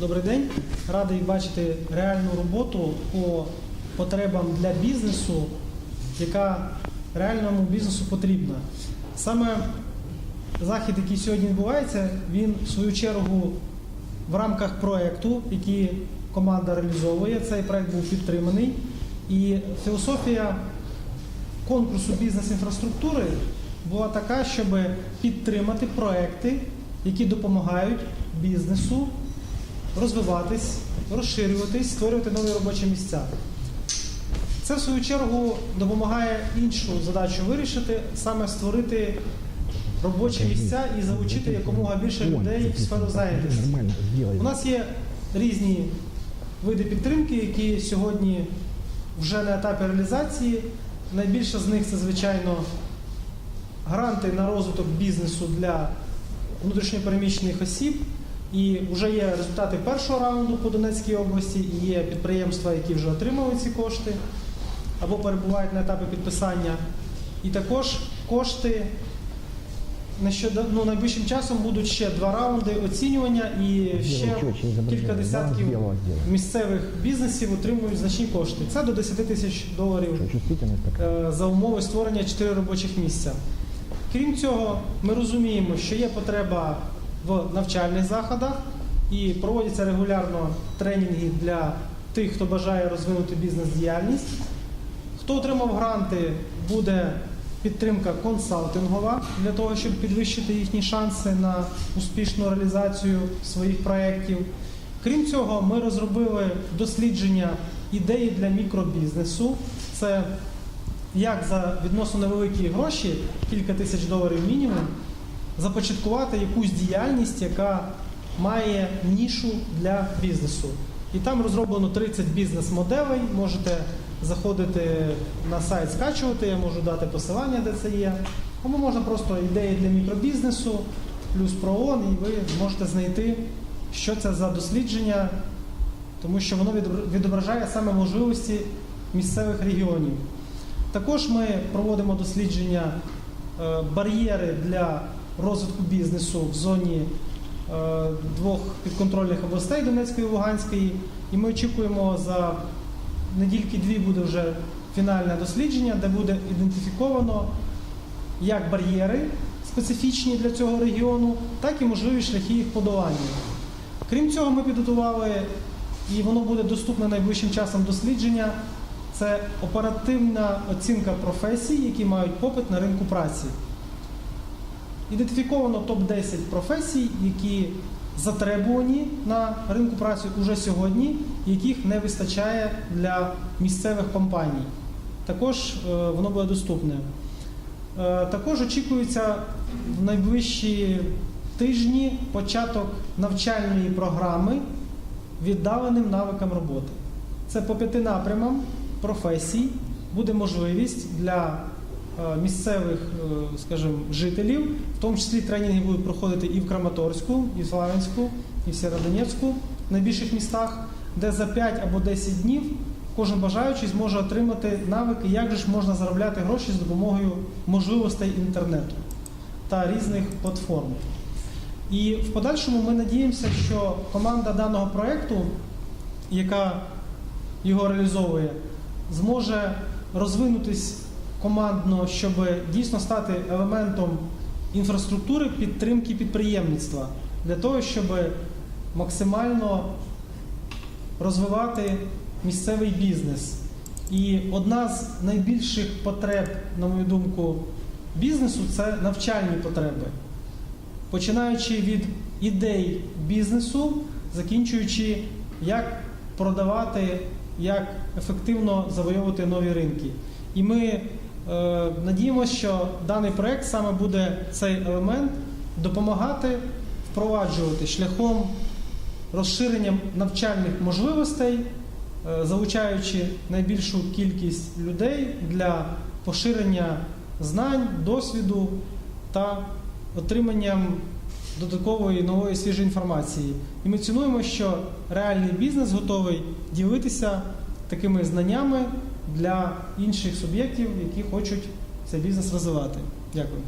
Добрий день. Радий бачити реальну роботу по потребам для бізнесу, яка реальному бізнесу потрібна. Саме захід, який сьогодні відбувається, він в свою чергу в рамках проєкту, який команда реалізовує. Цей проєкт був підтриманий. І філософія конкурсу бізнес-інфраструктури була така, щоб підтримати проекти, які допомагають бізнесу розвиватись, розширюватись, створювати нові робочі місця. Це, в свою чергу, допомагає іншу задачу вирішити, саме створити робочі місця і залучити якомога більше людей в сферу зайнятості. У нас є різні види підтримки, які сьогодні вже на етапі реалізації. Найбільше з них це, звичайно, гранти на розвиток бізнесу для внутрішньопереміщених осіб. І вже є результати першого раунду по Донецькій області, і є підприємства, які вже отримали ці кошти або перебувають на етапі підписання. І також кошти ну, найближчим часом будуть ще два раунди оцінювання і ще кілька десятків місцевих бізнесів отримують значні кошти. Це до 10 тисяч доларів е, за умови створення 4 робочих місця. Крім цього, ми розуміємо, що є потреба в навчальних заходах і проводяться регулярно тренінги для тих, хто бажає розвинути бізнес-діяльність. Хто отримав гранти, буде підтримка консалтингова для того, щоб підвищити їхні шанси на успішну реалізацію своїх проєктів. Крім цього, ми розробили дослідження ідеї для мікробізнесу. Це як за відносно невеликі гроші, кілька тисяч доларів мінімум, започаткувати якусь діяльність, яка має нішу для бізнесу. І там розроблено 30 бізнес-моделей. Можете заходити на сайт, скачувати, я можу дати посилання, де це є. Або можна просто ідеї для мікробізнесу, плюс проон, і ви зможете знайти, що це за дослідження, тому що воно відображає саме можливості місцевих регіонів. Також ми проводимо дослідження е, бар'єри для розвитку бізнесу в зоні е, двох підконтрольних областей Донецької і Луганської. І ми очікуємо за недільки-дві буде вже фінальне дослідження, де буде ідентифіковано як бар'єри специфічні для цього регіону, так і можливі шляхи їх подолання. Крім цього, ми підготували, і воно буде доступне найближчим часом дослідження. Це оперативна оцінка професій, які мають попит на ринку праці. Ідентифіковано топ-10 професій, які затребувані на ринку праці уже сьогодні, яких не вистачає для місцевих компаній. Також е, воно буде доступне. Е, Також очікується в найближчі тижні початок навчальної програми віддаленим навикам роботи. Це по п'яти напрямам професій буде можливість для місцевих, е, скажімо, жителів, в тому числі тренінги будуть проходити і в Краматорську, і в Славянську, і в Сєродонецьку, в найбільших містах, де за 5 або 10 днів кожен бажаючий зможе отримати навики, як же ж можна заробляти гроші з допомогою можливостей інтернету та різних платформ. І в подальшому ми надіємося, що команда даного проєкту, яка його реалізовує, зможе розвинутись командно, щоб дійсно стати елементом інфраструктури підтримки підприємництва для того, щоб максимально розвивати місцевий бізнес. І одна з найбільших потреб, на мою думку, бізнесу це навчальні потреби. Починаючи від ідей бізнесу, закінчуючи, як продавати, як ефективно завойовувати нові ринки. І ми надіємося, що даний проект саме буде цей елемент допомагати впроваджувати шляхом розширення навчальних можливостей, е, залучаючи найбільшу кількість людей для поширення знань, досвіду та отриманням додаткової нової свіжої інформації. І ми цінуємо, що реальний бізнес готовий ділитися такими знаннями для інших суб'єктів, які хочуть цей бізнес розвивати. Дякую.